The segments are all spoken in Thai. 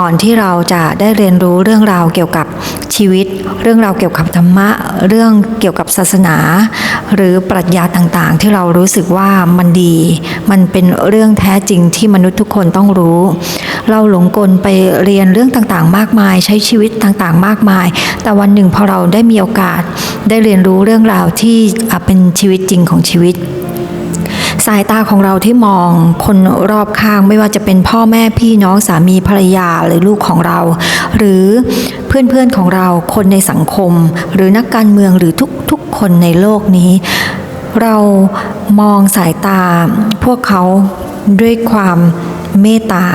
ก่อนที่เราจะได้เรียนรู้เรื่องราวเกี่ยวกับชีวิต เรื่องราวเกี่ยวกับธรรมะ เรื่องเกี่ยวกับศาสนา หรือปรัชญาต่างๆ ที่เรารู้สึกว่ามันดี มันเป็นเรื่องแท้จริงที่มนุษย์ทุกคนต้องรู้ เราหลงกลไปเรียนเรื่องต่างๆ มากมาย ใช้ชีวิตต่างๆ มากมาย แต่วันหนึ่งพอเราได้มีโอกาส ได้เรียนรู้เรื่องราวที่เป็นชีวิตจริงของชีวิตายตาของเราที่มอง คนรอบข้างไม่ว่าจะเป็นพ่อแม่พี่น้องสามีภรรยาหรือลูกของเรา หรือเพื่อนๆของเราคนในสังคม หรือนักการเมืองหรือทุกๆคนในโลกนี้ เรามองสายตาพวกเขาด้วยความเมตตา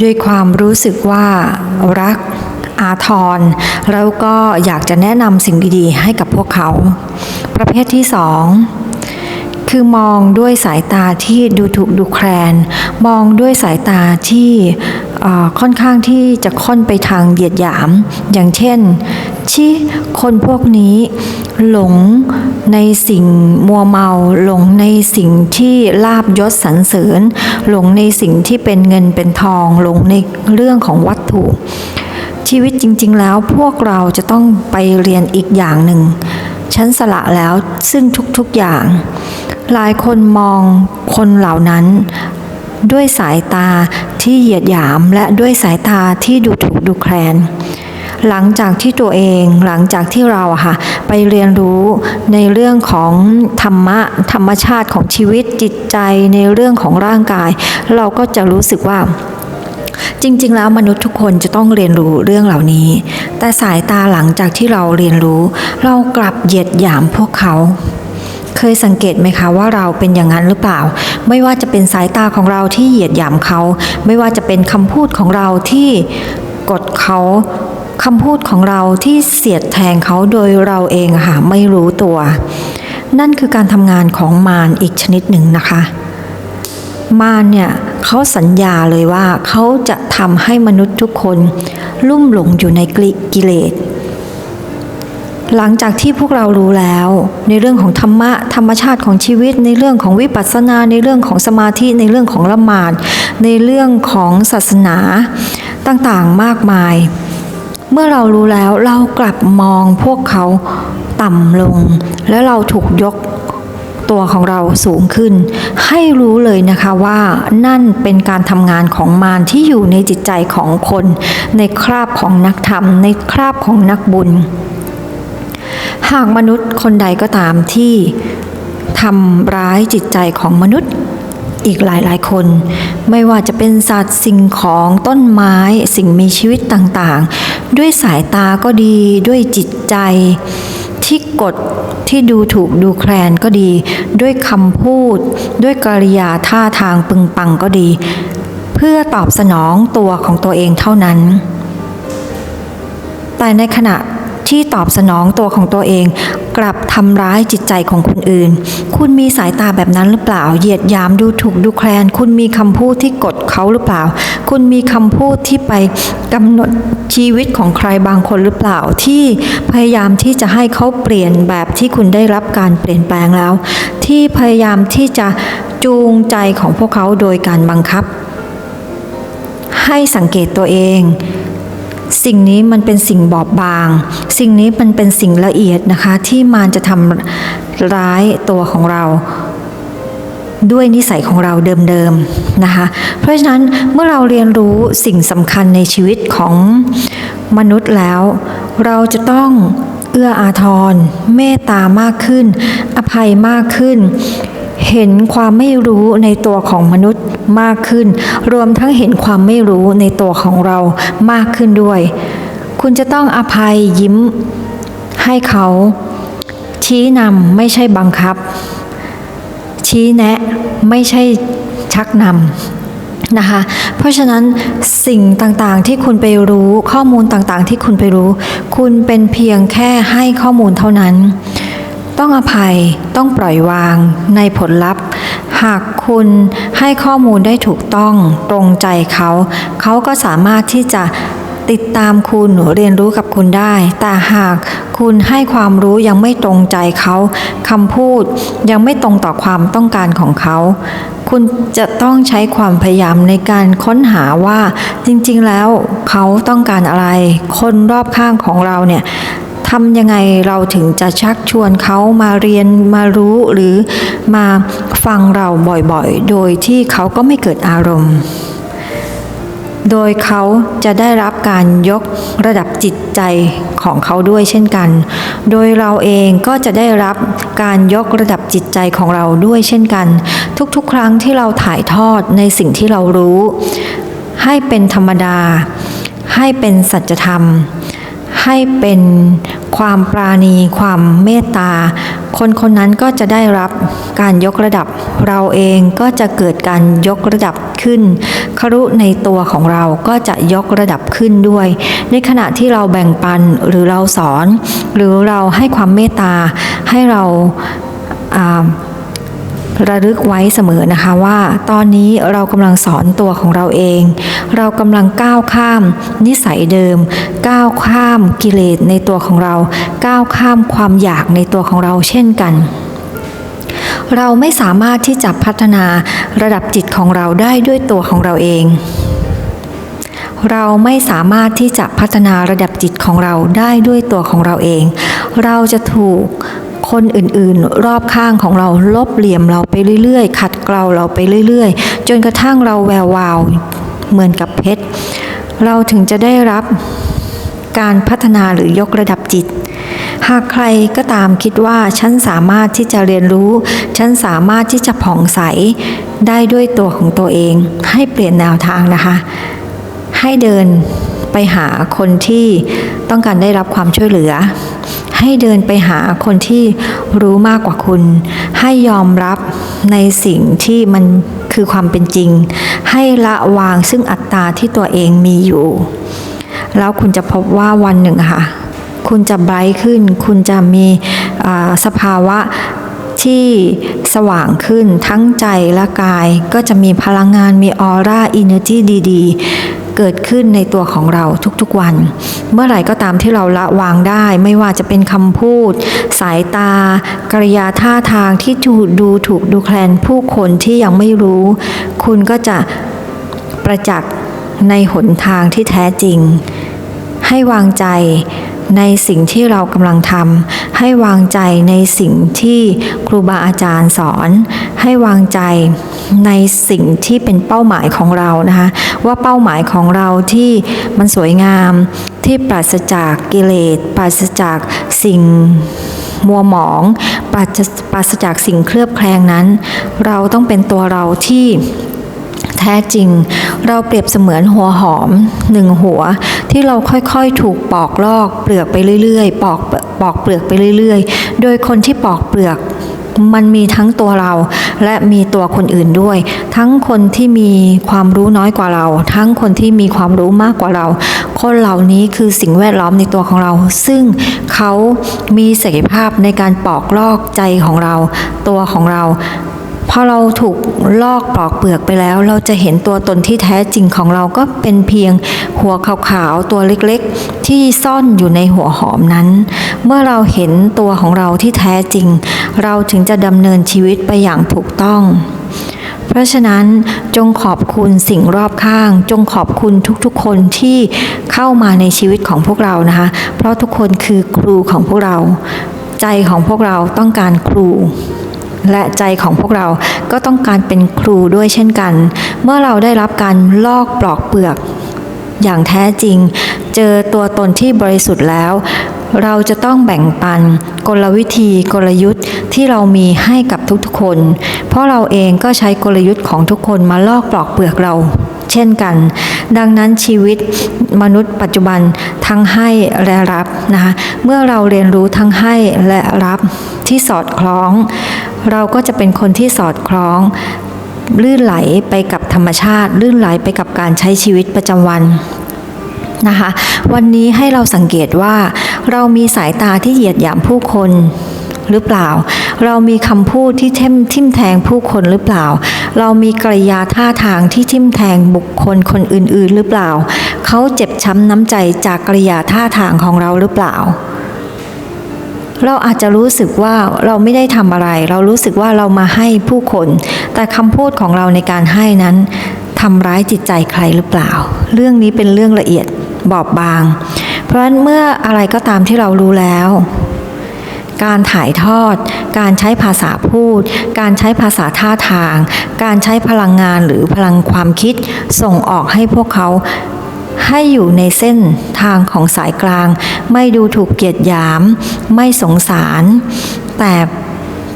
ด้วยความรู้สึกว่ารักอาทร แล้วก็อยากจะแนะนำสิ่งดีๆ ให้กับพวกเขา ประเภทที่สอง คือมองด้วยสายตาที่ดูถูกดูแคลน มองด้วยสายตาที่ค่อนข้างที่จะค่อนไปทางเหยียดหยาม อย่างเช่นชี้คนพวกนี้หลงในสิ่งมัวเมาหลงในสิ่งที่ลาบยศสรรเสริญ หลงในสิ่งที่เป็นเงินเป็นทอง หลงในเรื่องของวัตถุ ชีวิตจริง ๆ แล้วพวกเราจะต้องไปเรียนอีกอย่างหนึ่งฉันสละแล้วซึ่งทุกๆอย่าง หลายคนมองคนเหล่านั้น ด้วยสายตาที่เหยียดหยามและด้วยสายตาที่ดูถูกดูแคลน หลังจากที่ตัวเองหลังจากที่เราอะค่ะไปเรียนรู้ในเรื่องของธรรมะธรรมชาติของชีวิตจิตใจในเรื่องของร่างกาย เราก็จะรู้สึกว่าจริง ๆ แล้วมนุษย์ทุกคนจะต้องเรียนรู้เรื่องเหล่านี้ แต่สายตาหลังจากที่เราเรียนรู้ เรากลับเหยียดหยามพวกเขา เคยสังเกตไหมคะว่าเราเป็นอย่างนั้นหรือเปล่า ไม่ว่าจะเป็นสายตาของเราที่เหยียดหยามเขา ไม่ว่าจะเป็นคำพูดของเราที่กดเขาคำพูดของเราที่เสียดแทงเขาโดยเราเองค่ะไม่รู้ตัว นั่นคือการทำงานของมารอีกชนิดหนึ่งนะคะ มารเนี่ยเขาสัญญาเลยว่าเขาจะทำให้มนุษย์ทุกคน ลุ่มหลงอยู่ในกิเลส หลังจากที่พวกเรารู้แล้ว ในเรื่องของธรรมะธรรมชาติของชีวิต ในเรื่องของวิปัสสนา ในเรื่องของสมาธิในเรื่องของละหมาด ในเรื่องของศาสนาต่างๆมากมาย เมื่อเรารู้แล้วเรากลับมองพวกเขาต่ำลง และเราถูกยกตัวของเราสูงขึ้น ให้รู้เลยนะคะว่านั่นเป็นการทำงานของมารที่อยู่ในจิตใจของคน ในคราบของนักธรรม ในคราบของนักบุญ หากมนุษย์คนใดก็ตามที่ทำร้ายจิตใจของมนุษย์อีกหลายๆคน ไม่ว่าจะเป็นสัตว์สิ่งของต้นไม้สิ่งมีชีวิตต่างๆ ด้วยสายตาก็ดีด้วยจิตใจที่กดที่ดูถูกดูแคลนก็ดี ด้วยคำพูด ด้วยกริยาท่าทางปึงปังก็ดี เพื่อตอบสนองตัวของตัวเองเท่านั้น แต่ในขณะ ที่ตอบสนองตัวของตัวเอง กลับทำร้ายจิตใจของคนอื่น คุณมีสายตาแบบนั้นหรือเปล่า เหยียดยามดูถูกดูแคลน คุณมีคำพูดที่กดเขาหรือเปล่า คุณมีคำพูดที่ไปกำหนดชีวิตของใครบางคนหรือเปล่าที่พยายามที่จะให้เขาเปลี่ยนแบบที่คุณได้รับการเปลี่ยนแปลงแล้ว ที่พยายามที่จะจูงใจของพวกเขาโดยการบังคับ ให้สังเกตตัวเอง สิ่งนี้มันเป็นสิ่งบอบบาง สิ่งนี้มันเป็นสิ่งละเอียดนะคะ ที่มารจะทำร้ายตัวของเราด้วยนิสัยของเราเดิมๆนะคะ เพราะฉะนั้นเมื่อเราเรียนรู้สิ่งสำคัญในชีวิตของมนุษย์แล้ว เราจะต้องเอื้ออาทร เมตตามากขึ้น อภัยมากขึ้น เห็นความไม่รู้ในตัวของมนุษย์มากขึ้น รวมทั้งเห็นความไม่รู้ในตัวของเรามากขึ้นด้วย คุณจะต้องอภัยยิ้มให้เขา ชี้นำไม่ใช่บังคับ ชี้แนะไม่ใช่ชักนำนะคะ เพราะฉะนั้นสิ่งต่างๆที่คุณไปรู้ข้อมูลต่างๆ ที่คุณไปรู้ คุณเป็นเพียงแค่ให้ข้อมูลเท่านั้น ต้องอภัยต้องปล่อยวางในผลลัพธ์ หากคุณให้ข้อมูลได้ถูกต้องตรงใจเขา เขาก็สามารถที่จะติดตามคุณเรียนรู้กับคุณได้ แต่หากคุณให้ความรู้ยังไม่ตรงใจเขาคำพูดยังไม่ตรงต่อความต้องการของเขา คุณจะต้องใช้ความพยายามในการค้นหาว่าจริงๆแล้วเขาต้องการอะไร คนรอบข้างของเราเนี่ย ทำยังไงเราถึงจะชักชวนเขามาเรียนมารู้หรือมาฟังเราบ่อยๆ โดยที่เขาก็ไม่เกิดอารมณ์ โดยเขาจะได้รับการยกระดับจิตใจของเขาด้วยเช่นกัน โดยเราเองก็จะได้รับการยกระดับจิตใจของเราด้วยเช่นกัน ทุกๆ ครั้งที่เราถ่ายทอดในสิ่งที่เรารู้ ให้เป็นธรรมดา ให้เป็นสัจธรรมให้เป็น ความปราณี ความเมตตา คนคนนั้นก็จะได้รับการยกระดับ เราเองก็จะเกิดการยกระดับขึ้น ครุในตัวของเราก็จะยกระดับขึ้นด้วย ในขณะที่เราแบ่งปันหรือเราสอน หรือเราให้ความเมตตาให้เราอ่า ระลึกไว้เสมอนะคะว่า ตอนนี้เรากำลังสอนตัวของเราเอง เรากำลังก้าวข้าม นิสัยเดิม ก้าวข้ามกิเลสในตัวของเรา ก้าวข้ามความอยากในตัวของเราเช่นกันเราไม่สามารถที่จะพัฒนาระดับจิตของเราได้ด้วยตัวของเราเอง เราไม่สามารถที่จะพัฒนาระดับจิตของเราได้ด้วยตัวของเราเอง เราจะถูก คนอื่นๆ รอบข้างของเราลบเหลี่ยมเราไปเรื่อยๆ ขัดเกลาเราไปเรื่อยๆ จนกระทั่งเราแวววาวเหมือนกับเพชร เราถึงจะได้รับการพัฒนาหรือยกระดับจิต หากใครก็ตามคิดว่าฉันสามารถที่จะเรียนรู้ ฉันสามารถที่จะผ่องใสได้ด้วยตัวของตัวเอง ให้เปลี่ยนแนวทางนะคะ ให้เดินไปหาคนที่ต้องการได้รับความช่วยเหลือ ให้เดินไปหาคนที่รู้มากกว่าคุณ ให้ยอมรับในสิ่งที่มันคือความเป็นจริง ให้ละวางซึ่งอัตตาที่ตัวเองมีอยู่ แล้วคุณจะพบว่าวันหนึ่งค่ะ คุณจะไบรท์ขึ้น คุณจะมีอ่าสภาวะที่สว่างขึ้นทั้งใจและกายก็จะมีพลังงานมีออร่าอินเนอร์จีดี ๆ เกิดขึ้นในตัวของเราทุกๆวัน เมื่อไหร่ก็ตามที่เราละวางได้ไม่ว่าจะเป็นคำพูด สายตา กริยาท่าทางที่ถูกดูถูกดูแคลนผู้คนที่ยังไม่รู้ คุณก็จะประจักษ์ในหนทางที่แท้จริง ให้วางใจในสิ่งที่เรากำลังทำให้วางใจในสิ่งที่ครูบาอาจารย์สอน ให้วางใจ ในสิ่งที่เป็นเป้าหมายของเรานะคะว่าเป้าหมายของเราที่มันสวยงามที่ปราศจากกิเลส ปราศจากสิ่งมัวหมอง ปราศปราศจากสิ่งเคลือบแคลงนั้น เราต้องเป็นตัวเราที่แท้จริง เราเปรียบเสมือนหัวหอมหนึ่งหัว ที่เราค่อยๆถูกปอกลอกเปลือกไปเรื่อยๆ ปอกปอกเปลือกไปเรื่อยๆ โดยคนที่ปอกเปลือกมันมีทั้งตัวเรา และมีตัวคนอื่นด้วย ทั้งคนที่มีความรู้น้อยกว่าเรา ทั้งคนที่มีความรู้มากกว่าเรา คนเหล่านี้คือสิ่งแวดล้อมในตัวของเรา ซึ่งเขามีศักยภาพในการปอกลอกใจของเรา ตัวของเราพอเราถูกลอกปลอกเปลือกไปแล้ว เราจะเห็นตัวตนที่แท้จริงของเราก็เป็นเพียงหัวขาวๆตัวเล็กๆ ที่ซ่อนอยู่ในหัวหอมนั้น เมื่อเราเห็นตัวของเราที่แท้จริง เราถึงจะดำเนินชีวิตไปอย่างถูกต้อง เพราะฉะนั้นจงขอบคุณสิ่งรอบข้าง จงขอบคุณทุกๆ คนที่เข้ามาในชีวิตของพวกเรานะคะ เพราะทุกคนคือครูของพวกเรา ใจของพวกเราต้องการครูและใจของพวกเราก็ต้องการเป็นครูด้วยเช่นกัน เมื่อเราได้รับการลอกปลอกเปลือก อย่างแท้จริง เจอตัวตนที่บริสุทธิ์แล้ว เราจะต้องแบ่งปัน กลวิธีกลยุทธ์ ที่เรามีให้กับทุกๆคน เพราะเราเองก็ใช้กลยุทธ์ของทุกคนมาลอกปลอกเปลือกเรา เช่นกัน ดังนั้นชีวิตมนุษย์ปัจจุบันทั้งให้และรับนะคะเมื่อเราเรียนรู้ทั้งให้และรับที่สอดคล้อง เราก็จะเป็นคนที่สอดคล้องลื่นไหลไปกับธรรมชาติ ลื่นไหลไปกับการใช้ชีวิตประจำวันนะคะวันนี้ให้เราสังเกตว่า เรามีสายตาที่เหยียดหยามผู้คนหรือเปล่า เรามีคำพูดที่เท่มทิ่มแทงผู้คนหรือเปล่า เรามีกริยาท่าทางที่ทิ่มแทงบุคคลคนอื่นๆ หรือเปล่า เขาเจ็บช้ำน้ำใจจากกริยาท่าทางของเราหรือเปล่าเราอาจจะรู้สึกว่าเราไม่ได้ทำอะไร เรารู้สึกว่าเรามาให้ผู้คน แต่คำพูดของเราในการให้นั้นทำร้ายจิตใจใครหรือเปล่า เรื่องนี้เป็นเรื่องละเอียดบอบบาง เพราะฉะนั้นเมื่ออะไรก็ตามที่เรารู้แล้ว การถ่ายทอด การใช้ภาษาพูด การใช้ภาษาท่าทาง การใช้พลังงานหรือพลังความคิด ส่งออกให้พวกเขาให้อยู่ในเส้นทางของสายกลาง ไม่ดูถูกเกียดหยาม ไม่สงสาร แต่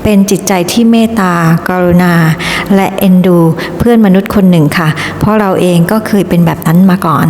เป็นจิตใจที่เมตตา กรุณา และเอ็นดู เพื่อนมนุษย์คนหนึ่งค่ะ เพราะเราเองก็เคยเป็นแบบนั้นมาก่อน